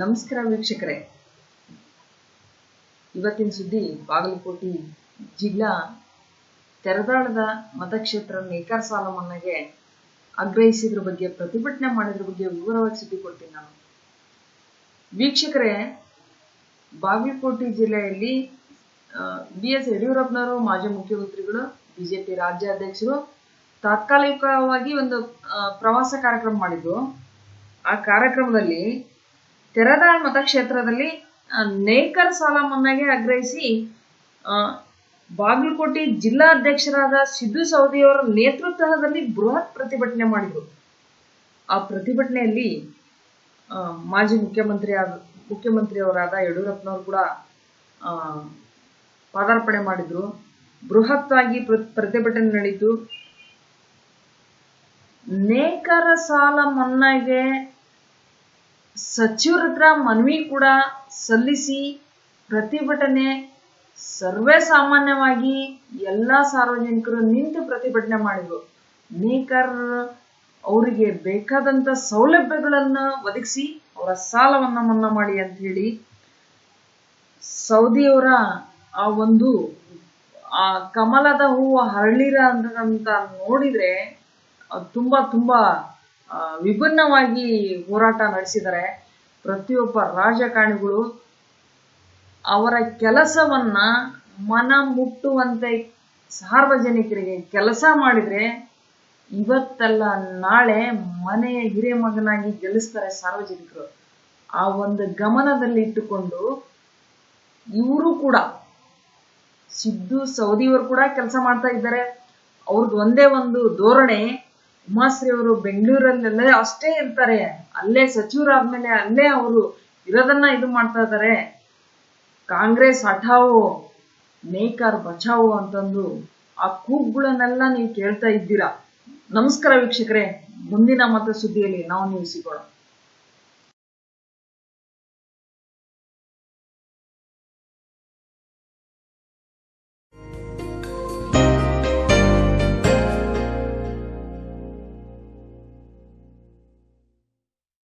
ನಮಸ್ಕಾರ ವೀಕ್ಷಕರೇ. ಇವತ್ತಿನ ಸುದ್ದಿ ಬಾಗಲಕೋಟೆ ಜಿಲ್ಲಾ ತೆರದಾಳದ ಮತಕ್ಷೇತ್ರ ನೇಕಾರ ಸಾಲ ಮನ್ನಾಗೆ ಆಗ್ರಹಿಸಿದ್ರ ಬಗ್ಗೆ, ಪ್ರತಿಭಟನೆ ಮಾಡಿದ್ರ ಬಗ್ಗೆ ವಿವರವಾಗಿ ಸುದ್ದಿ ಕೊಡ್ತೀನಿ ನಾನು. ವೀಕ್ಷಕರೇ, ಬಾಗಲಕೋಟೆ ಜಿಲ್ಲೆಯಲ್ಲಿ ಬಿ ಎಸ್ ಯಡಿಯೂರಪ್ಪನವರು, ಮಾಜಿ ಮುಖ್ಯಮಂತ್ರಿಗಳು, ಬಿಜೆಪಿ ರಾಜ್ಯಾಧ್ಯಕ್ಷರು ತಾತ್ಕಾಲಿಕವಾಗಿ ಒಂದು ಪ್ರವಾಸ ಕಾರ್ಯಕ್ರಮ ಮಾಡಿದ್ರು. ಆ ಕಾರ್ಯಕ್ರಮದಲ್ಲಿ ತೆರದಾಳ್ ಮತಕ್ಷೇತ್ರದಲ್ಲಿ ನೇಕರ್ ಸಾಲ ಮನ್ನಾಗೆ ಆಗ್ರಹಿಸಿ ಬಾಗಲಕೋಟೆ ಜಿಲ್ಲಾಧ್ಯಕ್ಷರಾದ ಸಿದ್ದು ಸೌದಿಯವರ ನೇತೃತ್ವದಲ್ಲಿ ಬೃಹತ್ ಪ್ರತಿಭಟನೆ ಮಾಡಿದ್ರು. ಆ ಪ್ರತಿಭಟನೆಯಲ್ಲಿ ಮಾಜಿ ಮುಖ್ಯಮಂತ್ರಿ ಆದ, ಮುಖ್ಯಮಂತ್ರಿಯವರಾದ ಯಡಿಯೂರಪ್ಪನವರು ಕೂಡ ಪಾದಾರ್ಪಣೆ ಮಾಡಿದ್ರು. ಬೃಹತ್ತಾಗಿ ಪ್ರ- ಪ್ರತಿಭಟನೆ ನಡೀತು. ನೇಕರ ಸಾಲ ಮನ್ನಾಗೆ ಸಚಿವರ ಹತ್ರ ಮನವಿ ಕೂಡ ಸಲ್ಲಿಸಿ ಪ್ರತಿಭಟನೆ ಸರ್ವೇ ಸಾಮಾನ್ಯವಾಗಿ ಎಲ್ಲಾ ಸಾರ್ವಜನಿಕರು ನಿಂತು ಪ್ರತಿಭಟನೆ ಮಾಡಿದ್ರು. ನೇಕರ್ ಅವರಿಗೆ ಬೇಕಾದಂತ ಸೌಲಭ್ಯಗಳನ್ನ ಒದಗಿಸಿ ಅವರ ಸಾಲವನ್ನ ಮನ್ನಾ ಮಾಡಿ ಅಂತ ಹೇಳಿ ಸೌದಿಯವರ ಆ ಒಂದು ಆ ಕಮಲದ ಹೂವು ಹರಳಿರ ಅಂತ ನೋಡಿದ್ರೆ ಅದು ತುಂಬಾ ತುಂಬಾ ವಿಭಿನ್ನವಾಗಿ ಹೋರಾಟ ನಡೆಸಿದರೆ ಪ್ರತಿಯೊಬ್ಬ ರಾಜಕಾರಣಿಗಳು ಅವರ ಕೆಲಸವನ್ನ ಮನ ಮುಟ್ಟುವಂತೆ ಸಾರ್ವಜನಿಕರಿಗೆ ಕೆಲಸ ಮಾಡಿದ್ರೆ ಇವತ್ತಲ್ಲ ನಾಳೆ ಮನೆಯ ಹಿರೇಮಗನಾಗಿ ಗೆಲ್ಲಿಸ್ತಾರೆ ಸಾರ್ವಜನಿಕರು. ಆ ಒಂದು ಗಮನದಲ್ಲಿ ಇಟ್ಟುಕೊಂಡು ಇವರು ಕೂಡ ಸಿದ್ದು ಸೌದಿಯವರು ಕೂಡ ಕೆಲಸ ಮಾಡ್ತಾ ಇದ್ದಾರೆ. ಅವ್ರದ್ದು ಒಂದೇ ಒಂದು ಧೋರಣೆ ಉಮಾಶ್ರೀ ಅವರು ಬೆಂಗಳೂರಲ್ಲೆಲ್ಲ ಅಷ್ಟೇ ಇರ್ತಾರೆ. ಅಲ್ಲೇ ಸಚಿವರಾದ್ಮೇಲೆ ಅಲ್ಲೇ ಅವರು ಇರೋದನ್ನ ಇದು ಮಾಡ್ತಾ ಇದ್ದಾರೆ ಕಾಂಗ್ರೆಸ್ ಹಠಾವೋ ನೇಕಾರ್ ಬಚಾವೋ ಅಂತಂದು ಆ ಕೂಗುಗಳನ್ನೆಲ್ಲ ನೀವು ಕೇಳ್ತಾ ಇದ್ದೀರಾ? ನಮಸ್ಕಾರ ವೀಕ್ಷಕರೇ, ಮುಂದಿನ ಮತ ಸುದ್ದಿಯಲ್ಲಿ ನಾವು ನೀವು ಸಿಗೋಣ